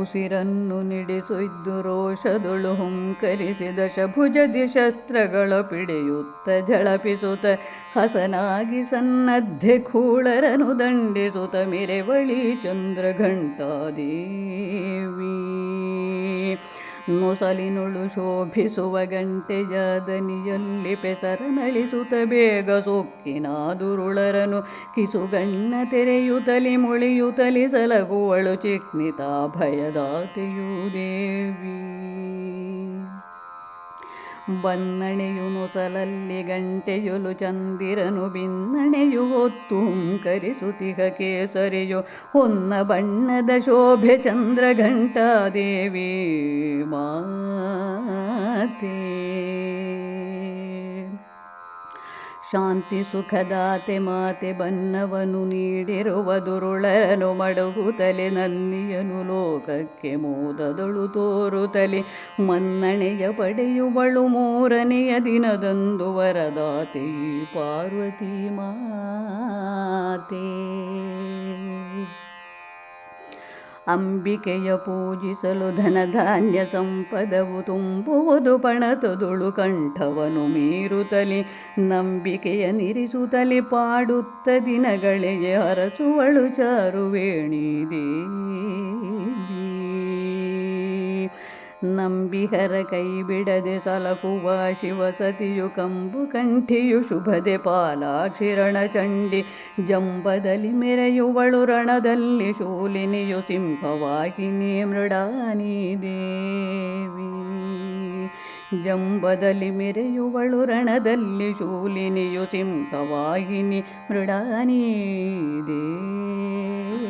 ಉಸಿರನ್ನು ನಿಡಿಸಿದ್ದು ರೋಷದೊಳು ಹುಂಕರಿಸಿ ಶಭುಜದಿ ಶಸ್ತ್ರಗಳ ಪಿಡಿಯುತ್ತ ಝಳಪಿಸುತ್ತ ಹಸನಾಗಿ ಸನ್ನದ್ಧೆ ಕೂಳರನು ದಂಡಿಸುತ್ತ ಮಿರೆವಳಿ ಚಂದ್ರಘಂಟಾದೇವಿ. ನೊಸಲಿನುಳು ಶೋಭಿಸುವ ಗಂಟೆಯ ದನಿಯಲ್ಲಿ ಪೆಸರನಳಿಸುತ್ತ ಬೇಗ ಸೊಕ್ಕಿನಾದುರುಳರನು ಕಿಸುಗಣ್ಣ ತೆರೆಯುತ್ತಲಿ ಮುಳಿಯುತ್ತಲಿ ಸಲಗುವಳು ಚಿಕ್ನಿತ ಭಯದಾತೆಯು ದೇವಿ. ಬನ್ನಣೆಯು ನೊಸಲಲ್ಲಿ ಗಂಟೆಯೊಲು ಚಂದಿರನು ಬಿನ್ನಣೆಯು ಹೊತ್ತು ಹುಂಕರಿಸುತಿಹ ಕೇಸರಿಯು ಹೊನ್ನ ಬಣ್ಣದ ಶೋಭೆ ಚಂದ್ರಘಂಟಾದೇವಿ ಮಾತೆ. ಶಾಂತಿ ಸುಖದಾತೆ ಮಾತೆ ಬನ್ನವನು ನೀಡಿರುವ ದುರುಳನು ಮಡಗುತ್ತಲೆ ನನ್ನಿಯನು ಲೋಕಕ್ಕೆ ಮೋದದಳು ತೋರುತ್ತಲೆ ಮನ್ನಣೆಯ ಪಡೆಯುವಳು ಮೂರನೆಯ ದಿನದಂದು ವರದಾತೆ ಪಾರ್ವತಿ ಮಾತೆ. ಅಂಬಿಕೆಯ ಪೂಜಿಸಲು ಧನಧಾನ್ಯ ಸಂಪದವು ತುಂಬುವುದು ಪಣತದುಳು ಕಂಠವನು ಮೀರುತ್ತಲಿ ನಂಬಿಕೆಯ ನಿರಿಸುತ್ತಲಿ ಪಾಡುತ್ತ ದಿನಗಳಿಗೆ ಅರಸುವಳು ಚಾರುವೇಣಿ ದೇವಿ. ನಂಬಿಹರ ಕೈ ಬಿಡದೆ ಸಲಕುವ ಶಿವಸತಿಯು ಕಂಬು ಕಂಠಿಯು ಶುಭದೆ ಪಾಲಾಕ್ಷಿರಣ ಚಂಡಿ ಜಂಬದಲ್ಲಿ ಮೆರೆಯುವಳು ರಣದಲ್ಲಿ ಶೂಲಿನಿಯು ಸಿಂಹವಾಹಿನಿ ಮೃಡಾನಿ ದೇವಿ ಜಂಬದಲ್ಲಿ ಮೆರೆಯುವಳು ರಣದಲ್ಲಿ ಶೂಲಿನಿಯು ಸಿಂಹವಾಹಿನಿ ಮೃಡಾನಿ ದೇವಿ.